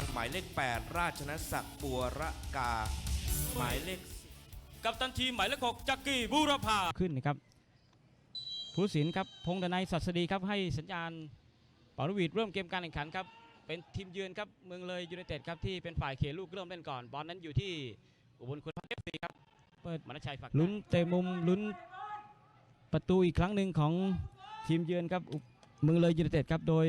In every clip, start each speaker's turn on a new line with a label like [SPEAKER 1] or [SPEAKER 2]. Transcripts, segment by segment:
[SPEAKER 1] รหมายเลข 8 ราชนศักดิ์ปัวระกา หมายเลข
[SPEAKER 2] กับตันทีมหมายเลขหกจักรีบูรพา
[SPEAKER 3] ขึ้นนะครับผู้สินครับพงษ์ดนัยสัสดีครับให้สัญญาณปารวีดเริ่มเกมการแข่งขันครับเป็นทีมเยือนครับเมืองเลยยูไนเต็ดครับที่เป็นฝ่ายเขลูกเริ่มเล่นก่อนบอลนั้นอยู่ที่อุบลคุณพัฒน์เอฟซีครับเปิดมนชัยฝักลุ้นเตะมุมลุ้นประตูอีกครั้งหนึ่งของทีมเยือนครับอุเมืองเลยยูไนเต็ดครับโดย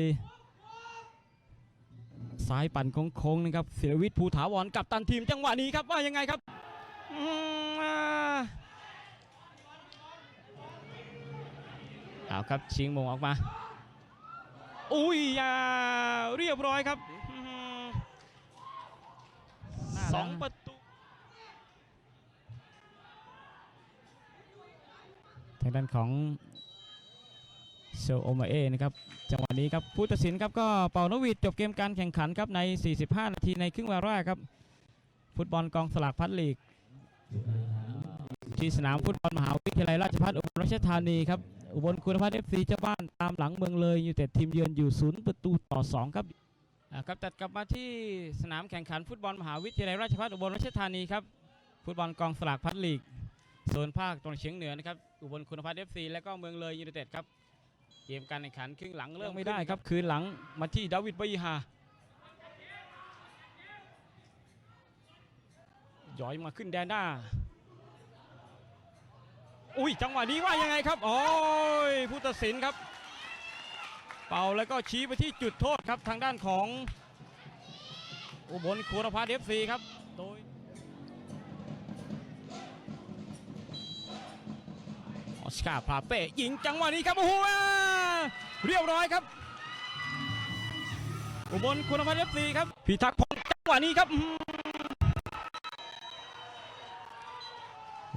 [SPEAKER 3] สายปั่นโค้งๆนะครับศิรวิทย์ภูถาวรกับตันทีมจังหวะนี้ครับว่ายังไงครับเอาครับชิงมงออกมา อุ้ยยาเรียบร้อยครับสองประตูทางด้านของ โซโอมาเอนะครับจังหวะนี้ครับผู้ตัดสินครับก็เป่านกหวีดจบเกมการแข่งขันครับใน 45 นาทีในครึ่งเวลาแรกครับ ฟุตบอลกองสลากพัดลีก ที่สนามฟุตบอลมหาวิทยาลัยราชภัฏอุบลราชธานีครับอุบลคุณพัฒน์เอฟซีเจ้าบ้านตามหลังเมืองเลยอยู่แต่ทีมเยือนอยู่ศูนย์ประตูต่อ 2 ครับครับตัดกลับมาที่สนามแข่งขันฟุตบอลมหาวิทยาลัยราชภัฏอุบลราชธานีครับฟุตบอลกองสลากพัดลีกโซนภาคตะวันเฉียงเหนือนะครับอุบลคุณพัฒน์เอฟซีและก็เมืองเลยยูไนเต็ดครับ กมการแข่งขันครึ่งหลังเริ่มไม่ได้ครับ คืนหลังมาที่ดาวิดบยีฮาย้อยมาขึ้นแดนหน้า อุ้ยจังหวะนี้ว่ายังไงครับ โอ้ยผู้ตัดสินครับ เป่าแล้วก็ชี้ไปที่จุดโทษครับทางด้านของ อุบลคูรพัฒน์เอฟซีครับ โดยออสการ์พาเป้ยิงจังหวะนี้ครับ โอ้โห เรียบร้อยครับ อุบลคุณพัฒน์เอฟซีครับพิทักษ์พงศ์จังหวะนี้ครับ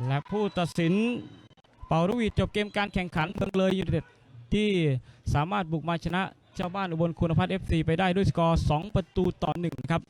[SPEAKER 3] และผู้ตัดสินเป่ารุวีจบเกมการแข่งขันเมืองเลยยูเนเต็ดที่สามารถบุกมาชนะเจ้าบ้านอุบลคุณพัฒน์ FC ไปได้ด้วยสกอร์ 2 ประตูต่อ 1 ครับ